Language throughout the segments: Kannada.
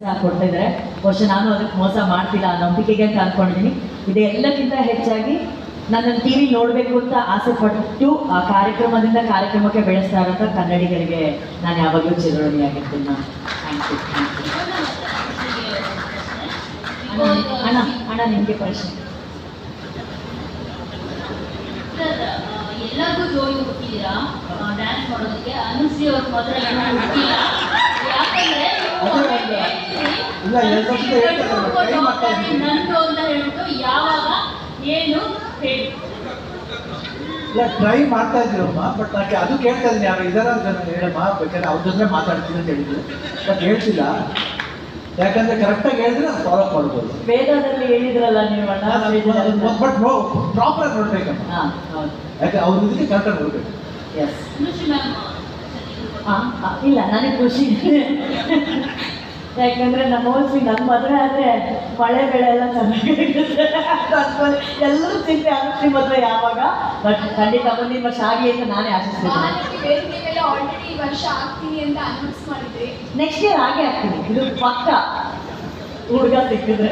ಕೊಡ್ತಾ ಇದ್ದಾರೆ ಬಹುಶಃ ನಾನು ಅದಕ್ಕೆ ಮೋಸ ಮಾಡ್ತಿಲ್ಲ ನಂಬಿಕೆಗೆ ಅಂತ ಅನ್ಕೊಂಡಿದ್ದೀನಿ. ಇದೆಲ್ಲಕ್ಕಿಂತ ಹೆಚ್ಚಾಗಿ ನನ್ನ ಟಿ ವಿ ನೋಡಬೇಕು ಅಂತ ಆಸೆ ಪಟ್ಟು ಆ ಕಾರ್ಯಕ್ರಮದಿಂದ ಕಾರ್ಯಕ್ರಮಕ್ಕೆ ಬೆಳೆಸ್ತಾ ಇರೋಂಥ ಕನ್ನಡಿಗರಿಗೆ ನಾನು ಯಾವಾಗಲೂ ಥ್ಯಾಂಕ್ ಯು ಅಣ್ಣ ಅಣ್ಣ ನಿಮಗೆ ಪ್ರಶ್ನೆ. ಎಲ್ಲರಿಗೂ ಜೋಡಿ ಹುಟ್ಟಿದ್ದೀರಾ? ಡ್ಯಾನ್ಸ್ ಮಾಡೋದಕ್ಕೆ ಅನುಸಿ ಅವ್ರ ಮಾತ್ರ ಏನೂ ಹುಟ್ಟಿಲ್ಲ ಯಾಕಂದ್ರೆ ನೀವು ಅದೇ ಅವ್ರಿಗೆ ಒಂದು- ಹೇಳ್ತೀರಿ, ಇಲ್ಲ, ಎರಡು ಹೇಳ್ತಾರೆ. ನಂದು ಅಂತ ಹೇಳ್ಬಿಟ್ಟು ಯಾವಾಗ ಏನು ಹೇಳಿ. ಇಲ್ಲ ಟ್ರೈ ಮಾಡ್ತಾ ಇದ್ದೀರಮ್ಮ ಬಟ್ ನನಗೆ ಅದು ಕೇಳ್ತಾ ಇದ್ದೀನಿ. ಯಾರು ಇದರ ಹೇಳಮ್ಮ ಬೇಕಾದ್ರೆ ಅವ್ರ ಜೊತೆ ಮಾತಾಡ್ತೀನಿ ಅಂತ ಹೇಳಿದ್ರು. ಬಟ್ ಹೇಳ್ತಿಲ್ಲ. ಯಾಕಂದ್ರೆ ಕರೆಕ್ಟಾಗಿ ಹೇಳಿದ್ರೆ ನಾನು ಫಾಲೋ ಮಾಡ್ಬೋದು. ವೇದದಲ್ಲಿ ಹೇಳಿದ್ರಲ್ಲ ನೀವು ಅಣ್ಣ ಬಟ್ ಪ್ರಾಪರ್ ಪ್ರಾಪರ್ ನೋಡ್ಬೇಕಮ್ಮ. ಯಾಕೆ ಅವ್ರ ಇದಕ್ಕೆ ಕರೆಕ್ಟಾಗಿ ನೋಡ್ಬೇಕು. ಎಸ್ ಇಲ್ಲ ನನಗೆ ಖುಷಿ. ಇದೆ. ಯಾಕಂದ್ರೆ ನಮ್ಮ ಮೋಸ್ಟ್ಲಿ ನಮ್ಮ ಮದುವೆ ಆದ್ರೆ ಮಳೆ ಬೆಳೆ ಎಲ್ಲ ಚೆನ್ನಾಗಿರುತ್ತೆ ಎಲ್ಲರೂ ಚಿಂತೆ ಆಗುತ್ತೆ ಮದುವೆ ಯಾವಾಗ? ಬಟ್ ಖಂಡಿತ ಮುಂದಿನ ವರ್ಷ ಆಗಿ ಅಂತ ನಾನೇ ಆಶಿಸ್ತೀನಿ. ಈ ನೆಕ್ಸ್ಟ್ ಇಯರ್ ಹಾಗೆ ಆಗ್ತೀನಿ. ಇದು ಪಕ್ಕ ಹುಡುಗ ಸಿಕ್ಕಿದ್ರೆ.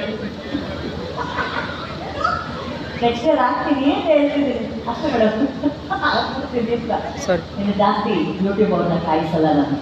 ನೆಕ್ಸ್ಟ್ ಇಯರ್ ಆಗ್ತೀನಿ ಅಂತ ಹೇಳ್ತಿದ್ದೀನಿ. ಅಷ್ಟೇ ಮೇಡಮ್. ಜಾಸ್ತಿ ಯೂಟ್ಯೂಬ್ ಅವ್ರನ್ನ ಕಾಯಿಸಲ್ಲ ನಾನು.